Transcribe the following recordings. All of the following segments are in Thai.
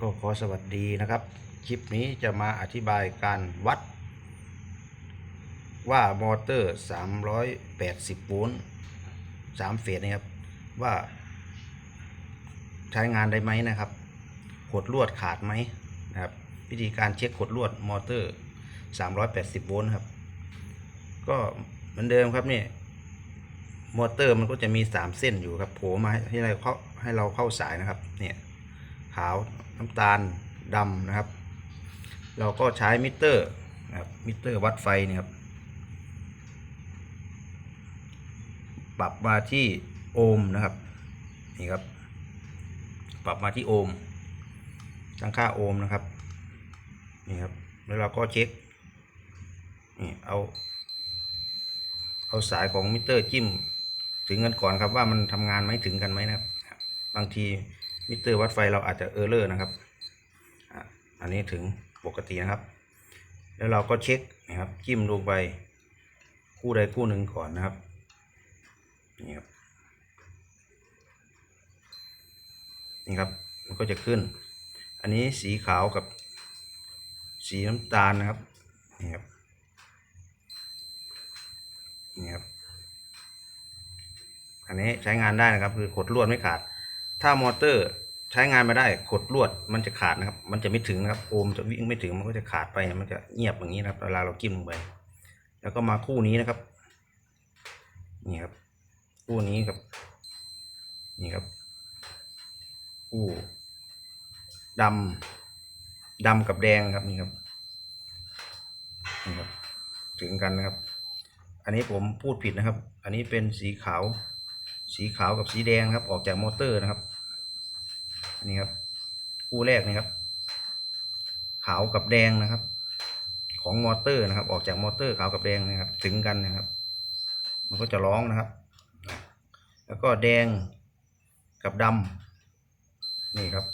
ก็ขอสวัสดีนะครับ คลิปนี้จะมาอธิบายการวัด ว่ามอเตอร์ 380 โวลต์3เฟสนะครับ ว่า ใช้งานได้ไหมนะครับ ขดลวดขาดไหมนะครับ วิธีการเช็คขดลวดมอเตอร์ 380 โวลต์ครับ ก็เหมือนเดิมครับนี่มอเตอร์มันก็จะมี 3 เส้นอยู่ครับโผล่มาให้เราเข้าให้เราเข้าสายนะครับ เนี่ย ขาวน้ำตาลดำนะครับ เราก็ใช้มิเตอร์นะครับมิเตอร์วัดไฟเนี่ยครับ ปรับมาที่โอห์มนะครับนี่ครับ ปรับมาที่โอห์มตั้งค่าโอห์มนะครับนี่ครับแล้วเราก็เช็คนี่เอาเอาสายของมิเตอร์จิ้มถึงกันก่อนครับว่ามันทำงานไหมถึงกันไหมนะครับ บางที มิเตอร์วัดไฟเราอาจจะเออร์เลอร์นะครับ อันนี้ถึงปกตินะครับ แล้วเราก็เช็คนะครับจิ้มลงไปคู่ใดคู่หนึ่งก่อนนะครับนี่ครับนี่ครับมันก็จะขึ้น อันนี้สีขาวกับสีน้ำตาลนะครับนี่ครับนี่ครับอันนี้ใช้งานได้นะครับ คือขดลวดไม่ขาด ถ้ามอเตอร์ใช้งานไม่ได้ขดลวดมันจะขาดนะครับ มันจะไม่ถึงนะครับโอมจะวิ่งไม่ถึงมันก็จะขาดไปมันจะเงียบอย่างนี้นะครับเวลาเรากิ้มลงไปแล้วก็มาคู่นี้นะครับ นี่ครับ คู่นี้ครับ นี่ครับ คู่ดำดำกับแดงครับนี่ครับนี่ครับ ถึงกันนะครับ อันนี้ผมพูดผิดนะครับ อันนี้เป็นสีขาว สีขาวกับสีแดงครับ ออกจากมอเตอร์นะครับ นี่ครับ คู่แรกนี่ครับ ขาวกับแดงนะครับ ของมอเตอร์นะครับ ออกจากมอเตอร์ขาวกับแดงนะครับ ถึงกันนะครับ มันก็จะร้องนะครับ แล้วก็แดงกับดำนี่ครับ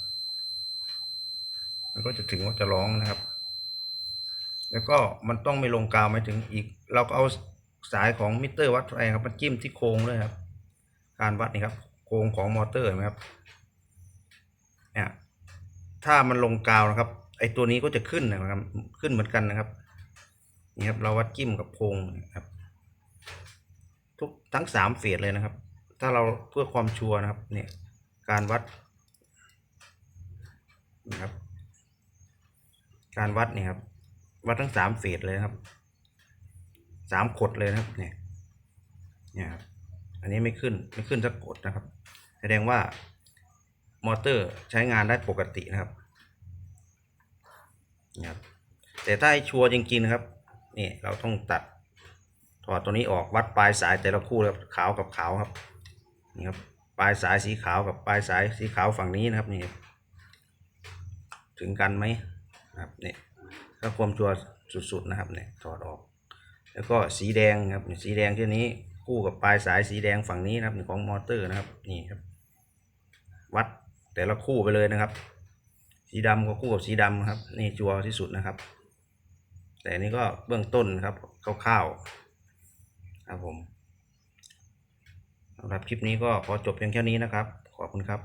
มันก็จะถึงว่าจะร้องนะครับ แล้วก็มันต้องไม่ลงกาวหมาถึงอีก เราก็เอาสายของมิเตอร์วัดไฟครับมันจิ้มที่โครงด้วยครับ การวัดนี่ครับโครงของมอเตอร์เห็นไหมครับเนี่ยถ้ามันลงกาวนะครับ ไอตัวนี้ก็จะขึ้นนะครับ ขึ้นเหมือนกันนะครับนี่ครับเราวัดจิ้มกับโครงนะครับ ทุกทั้งสามเฟสเลยนะครับ ถ้าเราเพื่อความชัวร์นะครับ เนี่ย การวัดนะครับ การวัดเนี่ยครับ วัดทั้งสามเฟสเลยครับสามขดเลยนะครับ เนี่ยเนี่ยครับ อันนี้ไม่ขึ้นไม่ขึ้นสักกดนะครับ แสดงว่ามอเตอร์ใช้งานได้ปกตินะครับนี่ครับ แต่ถ้าให้ชัวร์จริงๆนะครับนี่เราต้องตัดถอดตัวนี้ออกวัดปลายสายแต่ละคู่ครับขาวกับขาวครับนี่ครับปลายสายสีขาวกับปลายสายสีขาวฝั่งนี้นะครับนี่ถึงกันไหมครับเนี่ยถ้าความชัวร์สุดๆนะครับเนี่ยถอดออก แล้วก็สีแดงครับสีแดงที่นี้ คู่กับปลายสายสีแดงฝั่งนี้นะครับของมอเตอร์นะครับนี่ครับ วัดแต่ละคู่ไปเลยนะครับ สีดำก็คู่กับสีดำครับ นี่จัวที่สุดนะครับ แต่นี้ก็เบื้องต้นครับคร่าวๆครับผมสำหรับคลิปนี้ก็ขอจบเพียงแค่นี้นะครับ ขอบคุณครับ